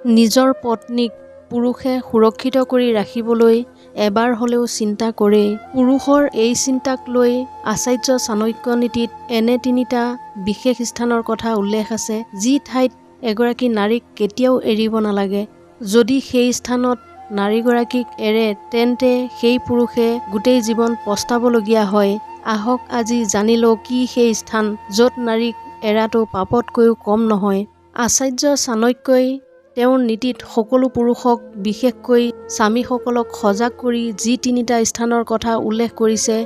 নিজৰ পত্নীক পুৰুষে সুৰক্ষিত কৰি ৰাখিবলৈ এবাৰ হ'লেও চিন্তা কৰেই পুৰুষৰ এই চিন্তাক লৈ আচাৰ্য চাণক্য নীতিত এনে তিনিটা বিশেষ স্থানৰ কথা উল্লেখ আছে যি ঠাইত এগৰাকী নাৰীক কেতিয়াও এৰিব নালাগে। যদি সেই স্থানত নাৰীগৰাকীক এৰে তেন্তে সেই পুৰুষে গোটেই জীৱন পস্তাবলগীয়া হয়। আহক আজি জানি লওঁ কি সেই স্থান য'ত নাৰীক এৰাটো পাপতকৈও কম নহয়। আচাৰ্য চাণক্যই তেওঁৰ নীতিত সকলো পুৰুষক বিশেষকৈ স্বামীসকলক সজাগ কৰি যি তিনিটা স্থানৰ কথা উল্লেখ কৰিছে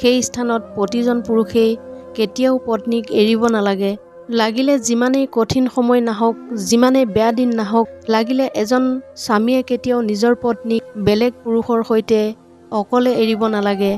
সেই স্থানত প্ৰতিজন পুৰুষেই কেতিয়াও পত্নীক এৰিব নালাগে। লাগিলে যিমানেই কঠিন সময় নাহক যিমানেই বেয়া দিন নাহক লাগিলে এজন স্বামীয়ে কেতিয়াও নিজৰ পত্নীক বেলেগ পুৰুষৰ সৈতে অকলে এৰিব নালাগে।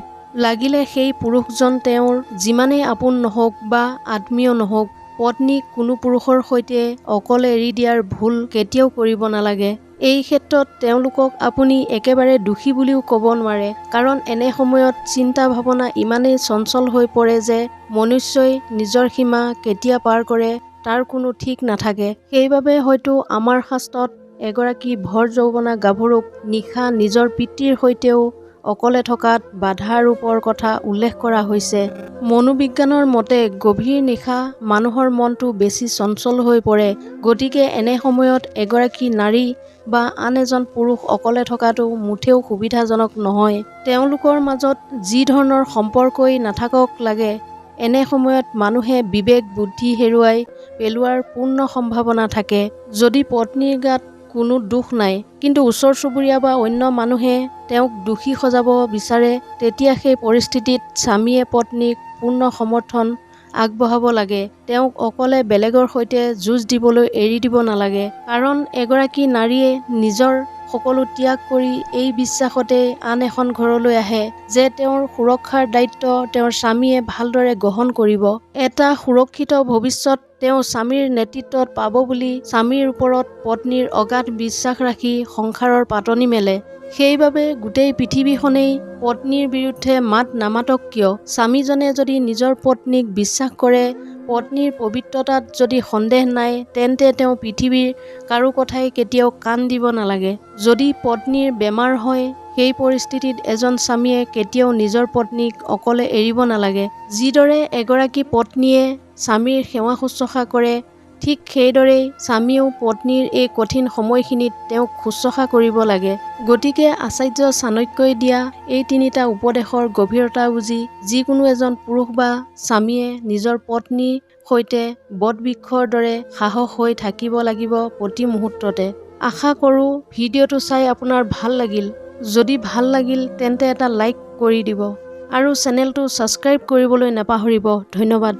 লাগিলে সেই পুৰুষজন তেওঁৰ যিমানেই আপোন নহওক বা আত্মীয় নহওক পত্নীক কোনো পুৰুষৰ সৈতে অকলে এৰি দিয়াৰ ভুল কেতিয়াও কৰিব নালাগে। এই ক্ষেত্ৰত তেওঁলোকক আপুনি একেবাৰে দোষী বুলিও ক'ব নোৱাৰে কাৰণ এনে সময়ত চিন্তা ভাৱনা ইমানেই চঞ্চল হৈ পৰে যে মনুষ্যই নিজৰ সীমা কেতিয়া পাৰ কৰে তাৰ কোনো ঠিক নাথাকে। সেইবাবে হয়তো আমাৰ শাস্ত্ৰত এগৰাকী ভৰ যৌৱনা গাভৰুক নিশা নিজৰ পিতৃৰ সৈতেও অকলে থকাত বাধা ৰূপৰ কথা উল্লেখ কৰা হৈছে। মনোবিজ্ঞানৰ মতে গভীৰ নিশা মানুহৰ মনটো বেছি চঞ্চল হৈ পৰে। গতিকে এনে সময়ত এগৰাকী নাৰী বা আন এজন পুৰুষ অকলে থকাটো মুঠেও সুবিধাজনক নহয়। তেওঁলোকৰ মাজত যি ধৰণৰ সম্পৰ্কই নাথাকক লাগে এনে সময়ত মানুহে বিবেক বুদ্ধি হেৰুৱাই পেলোৱাৰ পূৰ্ণ সম্ভাৱনা থাকে। যদি পত্নীৰ গাত কোনো দোষ নাই। কিন্তু ওচৰ চুবুৰীয়া বা অন্য মানুহে তেওঁক দোষী সজাব বিচাৰে তেতিয়া সেই পৰিস্থিতিত স্বামীয়ে পত্নীক পূৰ্ণ সমৰ্থন আগবঢ়াব লাগে। তেওঁক অকলে বেলেগৰ সৈতে যুঁজ দিবলৈ এৰি দিব নালাগে। কাৰণ এগৰাকী নাৰীয়ে নিজৰ সকলো ত্যাগ কৰি এই বিশ্বাসতে আন এখন ঘৰলৈ আহে যে তেওঁৰ সুৰক্ষাৰ দায়িত্ব তেওঁৰ স্বামীয়ে ভালদৰে গ্ৰহণ কৰিব। এটা সুৰক্ষিত ভৱিষ্যত তেওঁ স্বামীৰ নেতৃত্বত পাব বুলি স্বামীৰ ওপৰত পত্নীৰ অগাধ বিশ্বাস ৰাখি সংসাৰৰ পাতনি মেলে। সেইবাবে গোটেই পৃথিৱীখনেই পত্নীৰ বিৰুদ্ধে মাত নামাতক কিয়? স্বামীজনে যদি নিজৰ পত্নীক বিশ্বাস কৰে পত্নীৰ পবিত্ৰতাত যদি সন্দেহ নাই তেন্তে তেওঁ পৃথিৱীৰ কাৰো কথাই কেতিয়াও কাণ দিব নালাগে। যদি পত্নীৰ বেমাৰ হয় সেই পৰিস্থিতিত এজন স্বামীয়ে কেতিয়াও নিজৰ পত্নীক অকলে এৰিব নালাগে। যিদৰে এগৰাকী পত্নীয়ে স্বামীৰ সেৱা শুশ্ৰূষা কৰে ঠিক সেইদৰেই স্বামীয়েও পত্নীৰ এই কঠিন সময়খিনিত তেওঁক শুশ্ৰূষা কৰিব লাগে। গতিকে আচাৰ্য চাণক্যই দিয়া এই তিনিটা উপদেশৰ গভীৰতা বুজি যিকোনো এজন পুৰুষ বা স্বামীয়ে নিজৰ পত্নীৰ সৈতে বটবৃক্ষৰ দৰে সাহস হৈ থাকিব লাগিব প্ৰতি মুহূৰ্ততে। আশা কৰোঁ ভিডিঅ'টো চাই আপোনাৰ ভাল লাগিল। যদি ভাল লাগিল তেন্তে এটা লাইক কৰি দিব। আৰু চেনেলটো ছাবস্ক্ৰাইব কৰিবলৈ নাপাহৰিব। ধন্যবাদ।